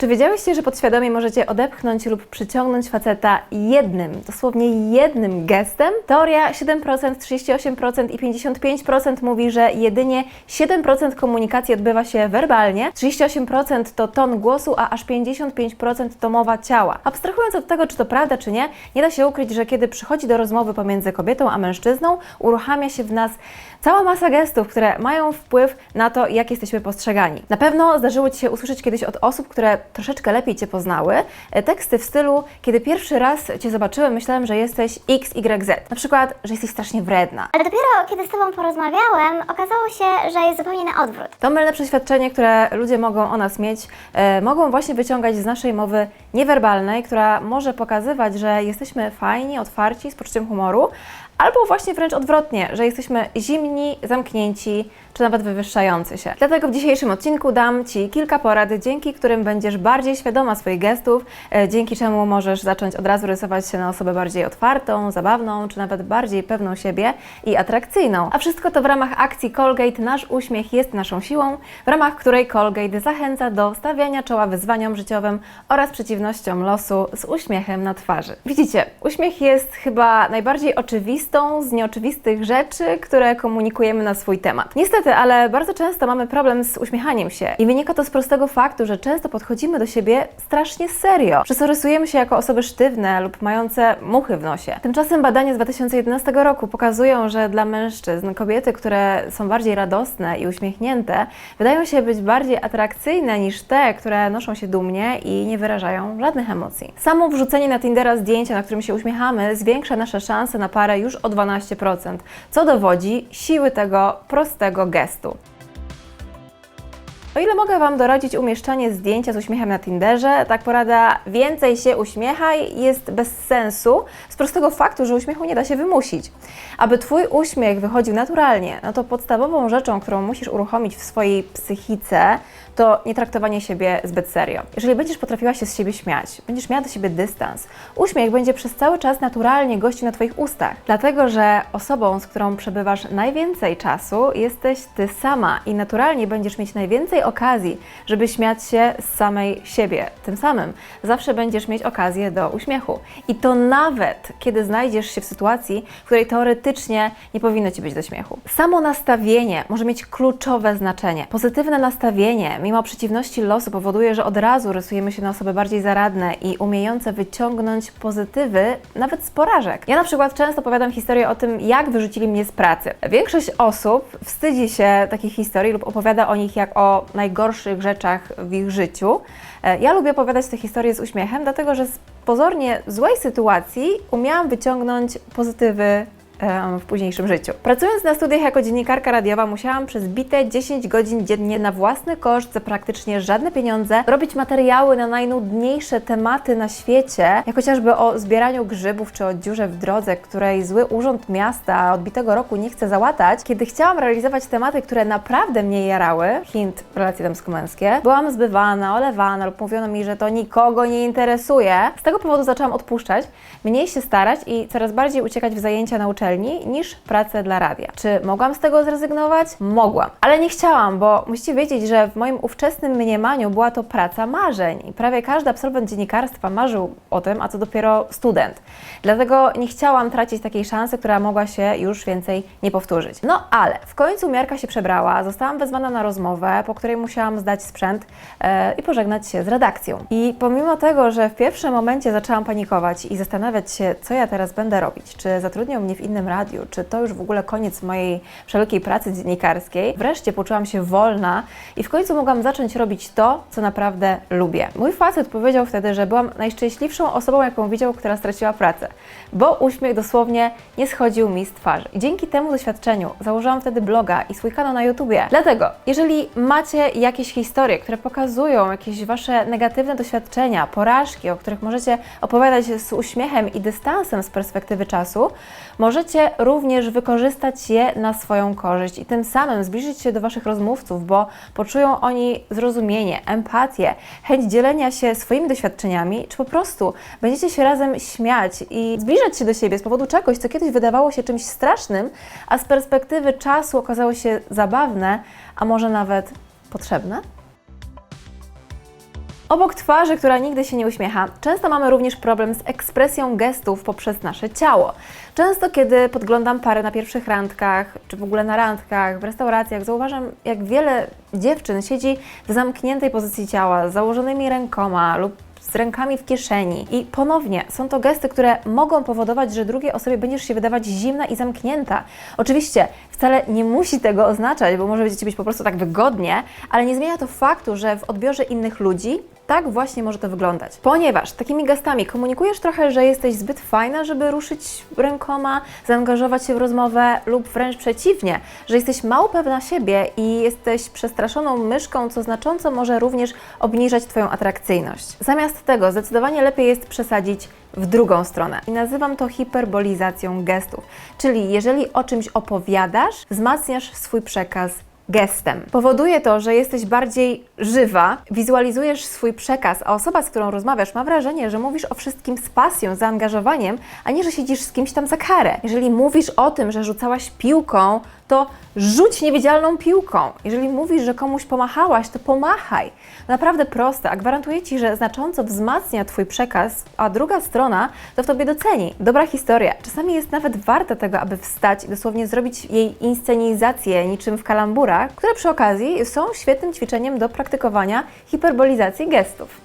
Czy wiedziałyście, że podświadomie możecie odepchnąć lub przyciągnąć faceta jednym, dosłownie jednym gestem? Teoria 7%, 38% i 55% mówi, że jedynie 7% komunikacji odbywa się werbalnie, 38% to ton głosu, a aż 55% to mowa ciała. Abstrahując od tego, czy to prawda, czy nie, nie da się ukryć, że kiedy przychodzi do rozmowy pomiędzy kobietą a mężczyzną, uruchamia się w nas cała masa gestów, które mają wpływ na to, jak jesteśmy postrzegani. Na pewno zdarzyło Ci się usłyszeć kiedyś od osób, które troszeczkę lepiej Cię poznały, e, teksty w stylu, kiedy pierwszy raz Cię zobaczyłem, myślałem, że jesteś XYZ. Na przykład, że jesteś strasznie wredna. Ale dopiero kiedy z Tobą porozmawiałem, okazało się, że jest zupełnie na odwrót. To mylne przeświadczenie, które ludzie mogą o nas mieć, e, mogą właśnie wyciągać z naszej mowy niewerbalnej, która może pokazywać, że jesteśmy fajni, otwarci, z poczuciem humoru, albo właśnie wręcz odwrotnie, że jesteśmy zimni, zamknięci, czy nawet wywyższający się. Dlatego w dzisiejszym odcinku dam Ci kilka porad, dzięki którym będziesz bardziej świadoma swoich gestów, e, dzięki czemu możesz zacząć od razu rysować się na osobę bardziej otwartą, zabawną, czy nawet bardziej pewną siebie i atrakcyjną. A wszystko to w ramach akcji Colgate Nasz uśmiech jest naszą siłą, w ramach której Colgate zachęca do stawiania czoła wyzwaniom życiowym oraz przeciwnościom losu z uśmiechem na twarzy. Widzicie, uśmiech jest chyba najbardziej oczywistą z nieoczywistych rzeczy, które komunikujemy na swój temat. Niestety, ale bardzo często mamy problem z uśmiechaniem się i wynika to z prostego faktu, że często podchodzimy do siebie strasznie serio. Przez się jako osoby sztywne lub mające muchy w nosie. Tymczasem badania z 2011 roku pokazują, że dla mężczyzn kobiety, które są bardziej radosne i uśmiechnięte, wydają się być bardziej atrakcyjne niż te, które noszą się dumnie i nie wyrażają żadnych emocji. Samo wrzucenie na Tindera zdjęcia, na którym się uśmiechamy, zwiększa nasze szanse na parę już o 12%, co dowodzi siły tego prostego gestu. O ile mogę Wam doradzić umieszczanie zdjęcia z uśmiechem na Tinderze, tak porada więcej się uśmiechaj jest bez sensu z prostego faktu, że uśmiechu nie da się wymusić. Aby Twój uśmiech wychodził naturalnie, no to podstawową rzeczą, którą musisz uruchomić w swojej psychice, to nie traktowanie siebie zbyt serio. Jeżeli będziesz potrafiła się z siebie śmiać, będziesz miała do siebie dystans, uśmiech będzie przez cały czas naturalnie gościł na Twoich ustach, dlatego że osobą, z którą przebywasz najwięcej czasu, jesteś Ty sama i naturalnie będziesz mieć najwięcej okazji, żeby śmiać się z samej siebie. Tym samym zawsze będziesz mieć okazję do uśmiechu. I to nawet, kiedy znajdziesz się w sytuacji, w której teoretycznie nie powinno Ci być do śmiechu. Samo nastawienie może mieć kluczowe znaczenie. Pozytywne nastawienie, mimo przeciwności losu, powoduje, że od razu rysujemy się na osoby bardziej zaradne i umiejące wyciągnąć pozytywy nawet z porażek. Ja na przykład często opowiadam historię o tym, jak wyrzucili mnie z pracy. Większość osób wstydzi się takich historii lub opowiada o nich jak o najgorszych rzeczach w ich życiu. E, Ja lubię opowiadać te historie z uśmiechem, dlatego że z pozornie złej sytuacji umiałam wyciągnąć pozytywy w późniejszym życiu. Pracując na studiach jako dziennikarka radiowa, musiałam przez bite 10 godzin dziennie na własny koszt za praktycznie żadne pieniądze robić materiały na najnudniejsze tematy na świecie, jak chociażby o zbieraniu grzybów czy o dziurze w drodze, której zły urząd miasta odbitego roku nie chce załatać. Kiedy chciałam realizować tematy, które naprawdę mnie jarały, hint relacje damsko-męskie, byłam zbywana, olewana lub mówiono mi, że to nikogo nie interesuje. Z tego powodu zaczęłam odpuszczać, mniej się starać i coraz bardziej uciekać w zajęcia na uczelni niż pracę dla radia. Czy mogłam z tego zrezygnować? Mogłam, ale nie chciałam, bo musicie wiedzieć, że w moim ówczesnym mniemaniu była to praca marzeń i prawie każdy absolwent dziennikarstwa marzył o tym, a co dopiero student. Dlatego nie chciałam tracić takiej szansy, która mogła się już więcej nie powtórzyć. No ale w końcu miarka się przebrała, zostałam wezwana na rozmowę, po której musiałam zdać sprzęt e, i pożegnać się z redakcją. I pomimo tego, że w pierwszym momencie zaczęłam panikować i zastanawiać się, co ja teraz będę robić, czy zatrudnią mnie w innym radiu, czy to już w ogóle koniec mojej wszelkiej pracy dziennikarskiej, wreszcie poczułam się wolna i w końcu mogłam zacząć robić to, co naprawdę lubię. Mój facet powiedział wtedy, że byłam najszczęśliwszą osobą, jaką widział, która straciła pracę, bo uśmiech dosłownie nie schodził mi z twarzy. I dzięki temu doświadczeniu założyłam wtedy bloga i swój kanał na YouTubie. Dlatego, jeżeli macie jakieś historie, które pokazują jakieś wasze negatywne doświadczenia, porażki, o których możecie opowiadać z uśmiechem i dystansem z perspektywy czasu, możecie również wykorzystać je na swoją korzyść i tym samym zbliżyć się do waszych rozmówców, bo poczują oni zrozumienie, empatię, chęć dzielenia się swoimi doświadczeniami, czy po prostu będziecie się razem śmiać i zbliżać się do siebie z powodu czegoś, co kiedyś wydawało się czymś strasznym, a z perspektywy czasu okazało się zabawne, a może nawet potrzebne? Obok twarzy, która nigdy się nie uśmiecha, często mamy również problem z ekspresją gestów poprzez nasze ciało. Często, kiedy podglądam pary na pierwszych randkach, czy w ogóle na randkach, w restauracjach, zauważam, jak wiele dziewczyn siedzi w zamkniętej pozycji ciała, z założonymi rękoma lub z rękami w kieszeni. I ponownie są to gesty, które mogą powodować, że drugiej osobie będziesz się wydawać zimna i zamknięta. Oczywiście wcale nie musi tego oznaczać, bo może Ci być po prostu tak wygodnie, ale nie zmienia to faktu, że w odbiorze innych ludzi tak właśnie może to wyglądać. Ponieważ takimi gestami komunikujesz trochę, że jesteś zbyt fajna, żeby ruszyć rękoma, zaangażować się w rozmowę, lub wręcz przeciwnie, że jesteś mało pewna siebie i jesteś przestraszoną myszką, co znacząco może również obniżać Twoją atrakcyjność. Zamiast tego zdecydowanie lepiej jest przesadzić w drugą stronę. I nazywam to hiperbolizacją gestów. Czyli jeżeli o czymś opowiadasz, wzmacniasz swój przekaz gestem. Powoduje to, że jesteś bardziej żywa, wizualizujesz swój przekaz, a osoba, z którą rozmawiasz, ma wrażenie, że mówisz o wszystkim z pasją, zaangażowaniem, a nie, że siedzisz z kimś tam za karę. Jeżeli mówisz o tym, że rzucałaś piłką, to rzuć niewidzialną piłką. Jeżeli mówisz, że komuś pomachałaś, to pomachaj. Naprawdę proste, a gwarantuję Ci, że znacząco wzmacnia Twój przekaz, a druga strona to w Tobie doceni. Dobra historia. Czasami jest nawet warta tego, aby wstać i dosłownie zrobić jej inscenizację niczym w kalamburach, które przy okazji są świetnym ćwiczeniem do praktykowania hiperbolizacji gestów.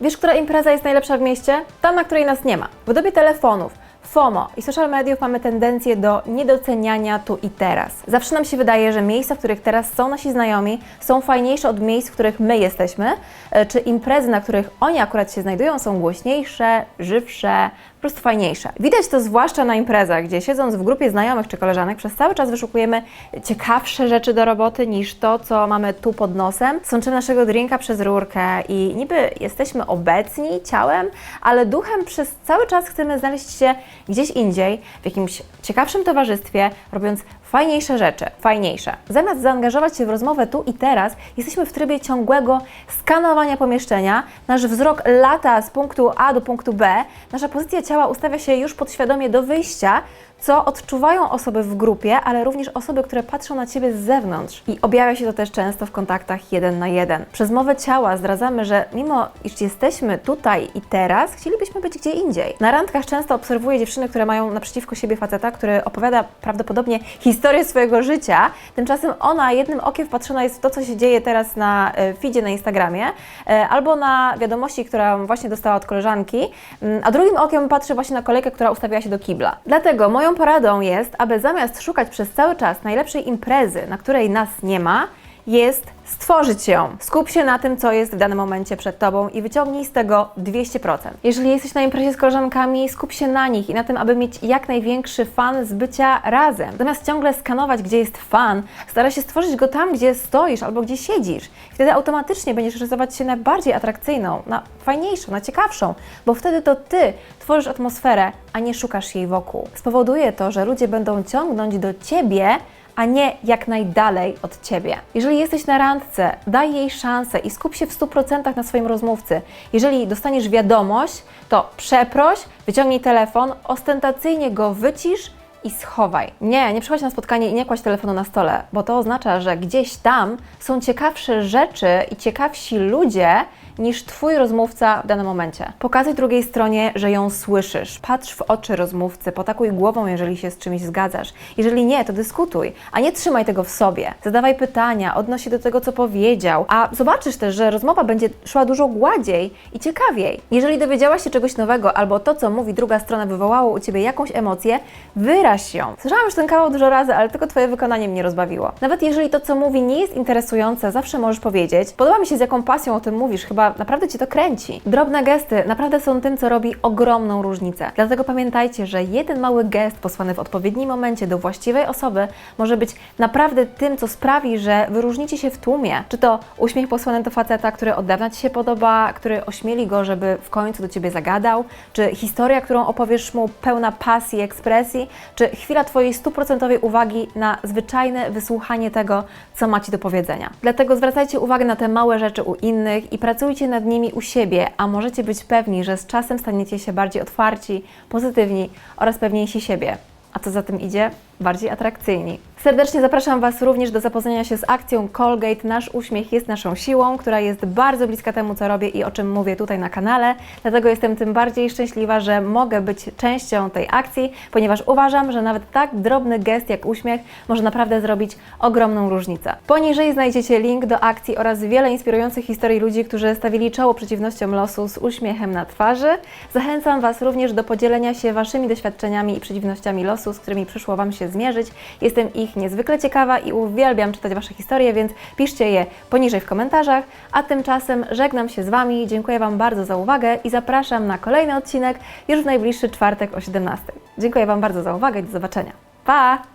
Wiesz, która impreza jest najlepsza w mieście? Ta, na której nas nie ma. W dobie telefonów, FOMO i social mediów mamy tendencję do niedoceniania tu i teraz. Zawsze nam się wydaje, że miejsca, w których teraz są nasi znajomi, są fajniejsze od miejsc, w których my jesteśmy, e, czy imprezy, na których oni akurat się znajdują, są głośniejsze, żywsze, po prostu fajniejsze. Widać to zwłaszcza na imprezach, gdzie siedząc w grupie znajomych czy koleżanek, przez cały czas wyszukujemy ciekawsze rzeczy do roboty niż to, co mamy tu pod nosem. Sączymy naszego drinka przez rurkę i niby jesteśmy obecni ciałem, ale duchem przez cały czas chcemy znaleźć się gdzieś indziej, w jakimś ciekawszym towarzystwie, robiąc fajniejsze rzeczy, fajniejsze. Zamiast zaangażować się w rozmowę tu i teraz, jesteśmy w trybie ciągłego skanowania pomieszczenia. Nasz wzrok lata z punktu A do punktu B, nasza pozycja ciała ustawia się już podświadomie do wyjścia, co odczuwają osoby w grupie, ale również osoby, które patrzą na Ciebie z zewnątrz. I objawia się to też często w kontaktach jeden na jeden. Przez mowę ciała zdradzamy, że mimo iż jesteśmy tutaj i teraz, chcielibyśmy być gdzie indziej. Na randkach często obserwuję dziewczyny, które mają naprzeciwko siebie faceta, który opowiada prawdopodobnie historię swojego życia, tymczasem ona jednym okiem wpatrzona jest w to, co się dzieje teraz na e, feedzie na Instagramie, e, albo na wiadomości, którą właśnie dostała od koleżanki, mm, a drugim okiem patrzy właśnie na kolejkę, która ustawiła się do kibla. Dlatego moją poradą jest, aby zamiast szukać przez cały czas najlepszej imprezy, na której nas nie ma, jest stworzyć ją. Skup się na tym, co jest w danym momencie przed Tobą i wyciągnij z tego 200%. Jeżeli jesteś na imprezie z koleżankami, skup się na nich i na tym, aby mieć jak największy fan z bycia razem. Zamiast ciągle skanować, gdzie jest fan, staraj się stworzyć go tam, gdzie stoisz albo gdzie siedzisz. Wtedy automatycznie będziesz rysować się na bardziej atrakcyjną, na fajniejszą, na ciekawszą, bo wtedy to Ty tworzysz atmosferę, a nie szukasz jej wokół. Spowoduje to, że ludzie będą ciągnąć do Ciebie, a nie jak najdalej od Ciebie. Jeżeli jesteś na randce, daj jej szansę i skup się w 100% na swoim rozmówcy. Jeżeli dostaniesz wiadomość, to przeproś, wyciągnij telefon, ostentacyjnie go wycisz i schowaj. Nie, nie przychodź na spotkanie i nie kładź telefonu na stole, bo to oznacza, że gdzieś tam są ciekawsze rzeczy i ciekawsi ludzie niż Twój rozmówca w danym momencie. Pokazuj drugiej stronie, że ją słyszysz. Patrz w oczy rozmówcy, potakuj głową, jeżeli się z czymś zgadzasz. Jeżeli nie, to dyskutuj, a nie trzymaj tego w sobie. Zadawaj pytania, odnoś się do tego, co powiedział, a zobaczysz też, że rozmowa będzie szła dużo gładziej i ciekawiej. Jeżeli dowiedziałaś się czegoś nowego, albo to, co mówi druga strona, wywołało u Ciebie jakąś emocję, wyraź ją. Słyszałam już ten kawał dużo razy, ale tylko Twoje wykonanie mnie rozbawiło. Nawet jeżeli to, co mówi, nie jest interesujące, zawsze możesz powiedzieć: Podoba mi się, z jaką pasją o tym mówisz, chyba naprawdę Cię to kręci. Drobne gesty naprawdę są tym, co robi ogromną różnicę. Dlatego pamiętajcie, że jeden mały gest posłany w odpowiednim momencie do właściwej osoby może być naprawdę tym, co sprawi, że wyróżnicie się w tłumie. Czy to uśmiech posłany do faceta, który od dawna Ci się podoba, który ośmieli go, żeby w końcu do Ciebie zagadał, czy historia, którą opowiesz mu pełna pasji, ekspresji, czy chwila Twojej stuprocentowej uwagi na zwyczajne wysłuchanie tego, co ma Ci do powiedzenia. Dlatego zwracajcie uwagę na te małe rzeczy u innych i pracujcie nad nimi u siebie, a możecie być pewni, że z czasem staniecie się bardziej otwarci, pozytywni oraz pewniejsi siebie. A co za tym idzie? Bardziej atrakcyjni. Serdecznie zapraszam Was również do zapoznania się z akcją Colgate Nasz Uśmiech jest naszą siłą, która jest bardzo bliska temu, co robię i o czym mówię tutaj na kanale. Dlatego jestem tym bardziej szczęśliwa, że mogę być częścią tej akcji, ponieważ uważam, że nawet tak drobny gest jak uśmiech może naprawdę zrobić ogromną różnicę. Poniżej znajdziecie link do akcji oraz wiele inspirujących historii ludzi, którzy stawili czoło przeciwnościom losu z uśmiechem na twarzy. Zachęcam Was również do podzielenia się Waszymi doświadczeniami i przeciwnościami losu, z którymi przyszło Wam się zmierzyć. Jestem ich niezwykle ciekawa i uwielbiam czytać Wasze historie, więc piszcie je poniżej w komentarzach. A tymczasem żegnam się z Wami, dziękuję Wam bardzo za uwagę i zapraszam na kolejny odcinek już w najbliższy czwartek o 17. Dziękuję Wam bardzo za uwagę i do zobaczenia. Pa!